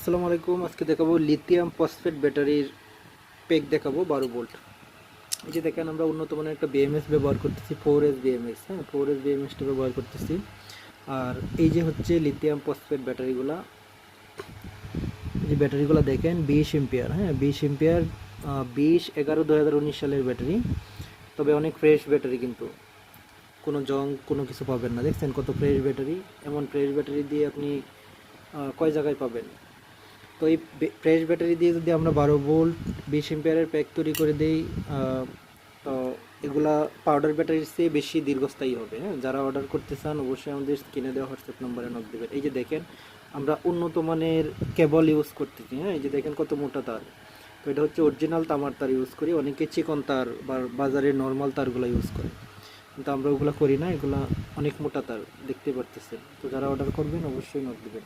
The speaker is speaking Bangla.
আসসালামু আলাইকুম। আজকে দেখাবো লিথিয়াম ফসফেট ব্যাটারির পেক দেখাবো বারো ভোল্ট এই যে দেখেন, আমরা উন্নত মানের একটা বিএমএস ব্যবহার করতেছি ফোর এস বিএমএস হ্যাঁ ফোর এস বিএমএসটা ব্যবহার করতেছি। আর এই যে হচ্ছে লিথিয়াম ফসফেট ব্যাটারিগুলা যে ব্যাটারিগুলো দেখেন, বিশ এম্পিয়ার হ্যাঁ বিশ এম্পিয়ার বিশ এগারো দু হাজার উনিশ সালের ব্যাটারি তবে অনেক ফ্রেশ ব্যাটারি কিন্তু। কোনো জং কোনো কিছু পাবেন না। দেখছেন কত ফ্রেশ ব্যাটারি এমন ফ্রেশ ব্যাটারি দিয়ে আপনি কয় জায়গায় পাবেন? তো এই ফ্রেশ ব্যাটারি দিয়ে যদি আমরা বারো ভোল্ট বিশ এম্পিয়ারের প্যাক তৈরি করে দেই তো এগুলা পাউডার ব্যাটারির চেয়ে বেশি দীর্ঘস্থায়ী হবে হ্যাঁ? যারা অর্ডার করতে চান, অবশ্যই আমাদের স্ক্রিনে দেওয়া হোয়াটসঅ্যাপ নম্বরে নক দেবেন। এই যে দেখেন, আমরা উন্নত মানের কেবল ইউজ করতেছি হ্যাঁ? এই যে দেখেন কত মোটা তার। তো এটা হচ্ছে অরিজিনাল তামার তার ইউজ করি, অনেকে চিকন তার বা বাজারের নর্মাল তারগুলো ইউজ করে। কিন্তু আমরা ওগুলো করি না, এগুলা অনেক মোটা তার, দেখতে পারতেছেন। তো যারা অর্ডার করবেন, অবশ্যই নক দেবেন।